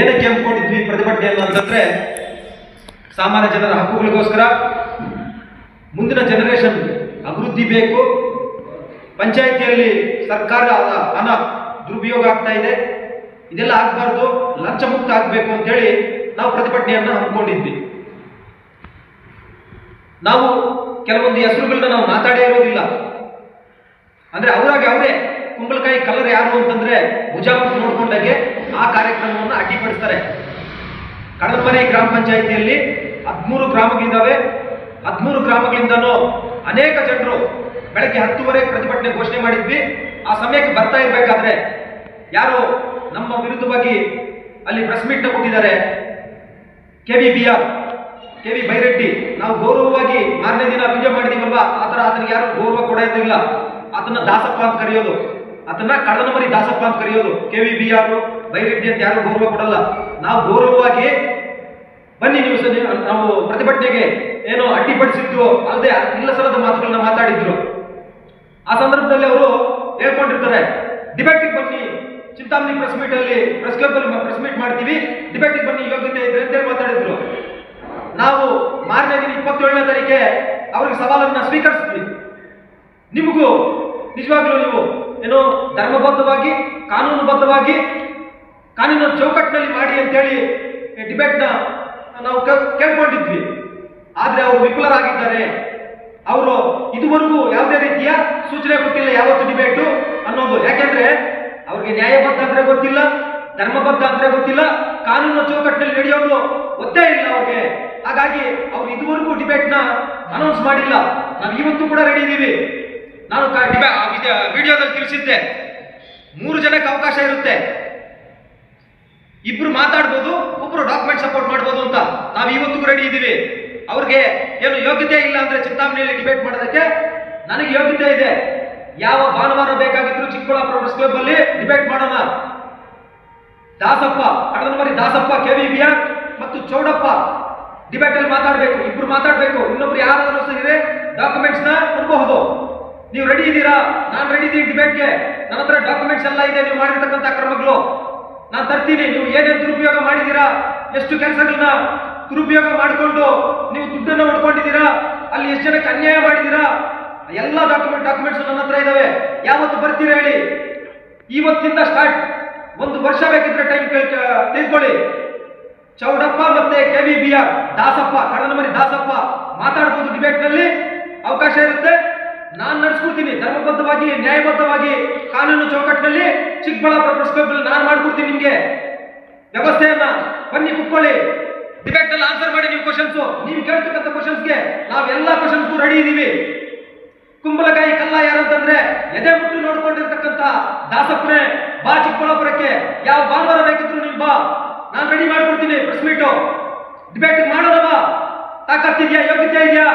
ಏನಕ್ಕೆ ಹಮ್ಮಿಕೊಂಡಿದ್ವಿ ಪ್ರತಿಭಟನೆ ಅಂತಂದ್ರೆ ಸಾಮಾನ್ಯ ಜನರ ಹಕ್ಕುಗಳಿಗೋಸ್ಕರ ಮುಂದಿನ ಜನರೇಷನ್ ಅಭಿವೃದ್ಧಿ ಬೇಕು. ಪಂಚಾಯಿತಿಯಲ್ಲಿ ಸರ್ಕಾರ ಹಣ ದುರುಪಯೋಗ ಆಗ್ತಾ ಇದೆ. ಇದೆಲ್ಲ ಆಗಬಾರ್ದು ಲಂಚ ಮುಕ್ತ ಆಗಬೇಕು ಅಂತೇಳಿ ನಾವು ಪ್ರತಿಭಟನೆಯನ್ನು ಹಮ್ಮಿಕೊಂಡಿದ್ವಿ. ನಾವು ಕೆಲವೊಂದು ಹೆಸರುಗಳನ್ನ ನಾವು ಮಾತಾಡೇ ಇರೋದಿಲ್ಲ. ಅಂದ್ರೆ ಅವರಾಗಿ ಅವರೇ ಕುಂಬಳಕಾಯಿ ಕಲರ್ ಯಾರು ಅಂತಂದ್ರೆ ಮುಜಾಫರ್ ನೋಡ್ಕೊಂಡಾಗೆ ಆ ಕಾರ್ಯಕ್ರಮವನ್ನು ಅಡ್ಡಿಪಡಿಸ್ತಾರೆ ಕಡಲ್ಮನೆ ಗ್ರಾಮ ಪಂಚಾಯಿತಿಯಲ್ಲಿ ಹದಿಮೂರು ಗ್ರಾಮಗಳಿದ್ದಾವೆ. ಹದಿಮೂರು ಗ್ರಾಮಗಳಿಂದನೂ ಅನೇಕ ಜನರು ಬೆಳಗ್ಗೆ ಹತ್ತುವರೆ ಪ್ರತಿಭಟನೆ ಘೋಷಣೆ ಮಾಡಿದ್ವಿ. ಆ ಸಮಯಕ್ಕೆ ಬರ್ತಾ ಇರಬೇಕಾದ್ರೆ ಯಾರು ನಮ್ಮ ವಿರುದ್ಧವಾಗಿ ಅಲ್ಲಿ ಪ್ರೆಸ್ ಮೀಟ್ನ ಕೊಟ್ಟಿದ್ದಾರೆ. K V B R K V Byreddy, ನಾವು ಗೌರವವಾಗಿ ಮಾರನೇ ದಿನ ಪೂಜೆ ಮಾಡಿದೀವಲ್ವಾ? ಆ ಥರ ಆತನಿಗೆ ಯಾರು ಗೌರವ ಕೊಡೋದಿಲ್ಲ. ಅದನ್ನ ದಾಸಪ್ಪ ಅಂತ ಕರೆಯೋದು. ಅದನ್ನ ಕಳ್ಳನ ಮರಿ ದಾಸಪ್ಪ ಅಂತ ಕರೆಯೋದು. K V B R Byreddy ಅಂತ ಯಾರು ಗೌರವ ಕೊಡಲ್ಲ. ನಾವು ಗೌರವವಾಗಿ ಬನ್ನಿ ನೀವು ನಾವು ಪ್ರತಿಭಟನೆಗೆ ಏನೋ ಅಡ್ಡಿಪಡಿಸಿದ್ದು ಅಲ್ಲದೆ ಇಲ್ಲ ಸಲದ ಮಾತುಗಳನ್ನ ಮಾತಾಡಿದ್ರು. ಆ ಸಂದರ್ಭದಲ್ಲಿ ಅವರು ಹೇಳ್ಕೊಂಡಿರ್ತಾರೆ ಡಿಬೇಟಿಗೆ ಬನ್ನಿ. ಚಿಂತಾಮಣಿ ಪ್ರೆಸ್ ಮೀಟ್ ಅಲ್ಲಿ ಪ್ರೆಸ್ ಕ್ಲಬ್ ಅಲ್ಲಿ ಪ್ರೆಸ್ ಮೀಟ್ ಮಾಡ್ತೀವಿ. ಡಿಬೇಟಿಗೆ ಬನ್ನಿ ಯೋಗ್ಯತೆ ಇದ್ರೆ ಅಂತ ಮಾತಾಡಿದ್ರು. ನಾವು ಮಾರನೇ ದಿನ ಇಪ್ಪತ್ತೇಳನೇ ತಾರೀಕೆ ಅವ್ರಿಗೆ ಸವಾಲನ್ನ ಸ್ವೀಕರಿಸ್ತೀವಿ ನಿಮಗೂ ನಿಜವಾಗ್ಲೂ ನೀವು ಏನು ಧರ್ಮಬದ್ಧವಾಗಿ, ಕಾನೂನುಬದ್ಧವಾಗಿ, ಕಾನೂನಿನ ಚೌಕಟ್ಟಿನಲ್ಲಿ ಮಾಡಿ ಅಂತೇಳಿ ಡಿಬೇಟ್ನ ನಾವು ಕೇಳ್ಕೊಂಡಿದ್ವಿ. ಆದರೆ ಅವರು ವಿಫಲರಾಗಿದ್ದಾರೆ. ಅವರು ಇದುವರೆಗೂ ಯಾವುದೇ ರೀತಿಯ ಸೂಚನೆ ಕೊಟ್ಟಿಲ್ಲ ಯಾವತ್ತು ಡಿಬೇಟು ಅನ್ನೋದು. ಯಾಕೆಂದ್ರೆ ಅವ್ರಿಗೆ ನ್ಯಾಯಬದ್ಧ ಅಂದ್ರೆ ಗೊತ್ತಿಲ್ಲ, ಧರ್ಮಬದ್ಧ ಅಂದ್ರೆ ಗೊತ್ತಿಲ್ಲ ಕಾನೂನು ಚೌಕಟ್ಟಿನಲ್ಲಿ ನಡೆಯೋದು ಗೊತ್ತೇ ಇಲ್ಲ ಅವ್ರಿಗೆ. ಹಾಗಾಗಿ ಅವ್ರು ಇದುವರೆಗೂ ಡಿಬೇಟ್ನ ಅನೌನ್ಸ್ ಮಾಡಿಲ್ಲ. ನಾವು ಇವತ್ತು ಕೂಡ ರೆಡಿ ಇದ್ದೀವಿ ನಾನು ವಿಡಿಯೋದಲ್ಲಿ ತಿಳಿಸಿದ್ದೆ. ಮೂರು ಜನಕ್ಕೆ ಅವಕಾಶ ಇರುತ್ತೆ. ಇಬ್ರು ಮಾತಾಡ್ಬೋದು, ಒಬ್ರು ಡಾಕ್ಯುಮೆಂಟ್ ಸಪೋರ್ಟ್ ಮಾಡ್ಬೋದು ಅಂತ. ನಾವು ಇವತ್ತಿಗೂ ರೆಡಿ ಇದ್ದೀವಿ ಅವ್ರಿಗೆ ಏನು ಯೋಗ್ಯತೆ ಇಲ್ಲ ಅಂದ್ರೆ ಚಿಂತಾಮಣಿಯಲ್ಲಿ ಡಿಬೇಟ್ ಮಾಡೋದಕ್ಕೆ ನನಗೆ ಯೋಗ್ಯತೆ ಇದೆ. ಯಾವ ಭಾನುವಾರ ಬೇಕಾಗಿದ್ರು ಚಿಕ್ಕಬಳ್ಳಾಪುರ ಪ್ರೆಸ್ ಕ್ಲಬ್ ಅಲ್ಲಿ ಡಿಬೇಟ್ ಮಾಡೋಣ. ದಾಸಪ್ಪ ಕಡದಮರಿ ದಾಸಪ್ಪ ಕೆ ವಿ ಮತ್ತು ಚೌಡಪ್ಪ ಡಿಬೇಟ್ ಅಲ್ಲಿ ಮಾತಾಡಬೇಕು. ಇಬ್ರು ಮಾತಾಡಬೇಕು. ಇನ್ನೊಬ್ರು ಯಾರಾದ್ರೂ ಇದೆ ಡಾಕ್ಯುಮೆಂಟ್ಸ್ನ ಕೊಡಬಹುದು ನೀವು ರೆಡಿ ಇದ್ದೀರಾ? ನಾನು ರೆಡಿ ಇದ್ದೀನಿ ಡಿಬೇಟ್ಗೆ ನನ್ನ ಹತ್ರ ಡಾಕ್ಯುಮೆಂಟ್ಸ್ ಎಲ್ಲ ಇದೆ, ನೀವು ಮಾಡಿರ್ತಕ್ಕಂಥ ಕ್ರಮಗಳು. ನಾನು ತರ್ತೀನಿ, ನೀವು ಏನೇನು ದುರುಪಯೋಗ ಮಾಡಿದ್ದೀರಾ? ಎಷ್ಟು ಕೆಲಸಗಳನ್ನ ದುರುಪಯೋಗ ಮಾಡಿಕೊಂಡು ನೀವು ದುಡ್ಡನ್ನು ಹೊಡ್ಕೊಂಡಿದ್ದೀರಾ ಅಲ್ಲಿ ಎಷ್ಟು ಜನಕ್ಕೆ ಅನ್ಯಾಯ ಮಾಡಿದ್ದೀರಾ? ಎಲ್ಲ ಡಾಕ್ಯುಮೆಂಟ್ ಡಾಕ್ಯುಮೆಂಟ್ಸ್ ನನ್ನ ಹತ್ರ ಇದಾವೆ. ಯಾವತ್ತು ಬರ್ತೀರಾ ಹೇಳಿ? ಇವತ್ತಿಂದ ಸ್ಟಾರ್ಟ್ ಒಂದು ವರ್ಷ ಬೇಕಿದ್ರೆ ಟೈಮ್ ತಿಳ್ಕೊಳ್ಳಿ ಚೌಡಪ್ಪ ಮತ್ತೆ K V B R Dasappa ಕಡನಮರಿ Dasappa ಮಾತಾಡ್ಬೋದು ಡಿಬೇಟ್ನಲ್ಲಿ ಅವಕಾಶ ಇರುತ್ತೆ. ನಾನು ನಡೆಸ್ಕೊಡ್ತೀನಿ, ಧರ್ಮಬದ್ಧವಾಗಿ, ನ್ಯಾಯಬದ್ಧವಾಗಿ, ಕಾನೂನು ಚೌಕಟ್ಟಿನಲ್ಲಿ ಚಿಕ್ಕಬಳ್ಳಾಪುರ ಪ್ರೆಸ್ ನಾನು ಮಾಡ್ಕೊಡ್ತೀನಿ ನಿಮಗೆ. ವ್ಯವಸ್ಥೆಯನ್ನ ಬನ್ನಿ ಕುತ್ಕೊಳ್ಳಿ. ಡಿಬೇಟ್ನಲ್ಲಿ ಆನ್ಸರ್ ಮಾಡಿ ನೀವು ಕ್ವಶನ್ಸ್ ನೀವು ಕೇಳ್ತಕ್ಕಂಥ ಕ್ವಶನ್ಸ್ಗೆ ನಾವೆಲ್ಲ ಕ್ವಶನ್ಸ್ಗೂ ರೆಡಿ ಇದೀವಿ. ಕುಂಬಳಕಾಯಿ ಕಲ್ಲ ಯಾರಂತಂದ್ರೆ ಎದೆ ಮುಟ್ಟು ನೋಡ್ಕೊಂಡಿರ್ತಕ್ಕಂಥ ದಾಸಪ್ಪನೇ ಬಾ ಚಿಕ್ಕಬಳ್ಳಾಪುರಕ್ಕೆ. ಯಾವ ಭಾನುವಾರ ಬೇಕಿದ್ರು ನೀನ್ ಬಾ. ನಾನು ರೆಡಿ ಮಾಡ್ಕೊಡ್ತೀನಿ ಪ್ರೆಸ್ ಮೀಟು ಡಿಬೇಟ್ ಮಾಡೋಣ ಬಾ ತಾಕತ್ತಿದ್ಯಾ ಯೋಗ್ಯತೆ ಇದೆಯಾ?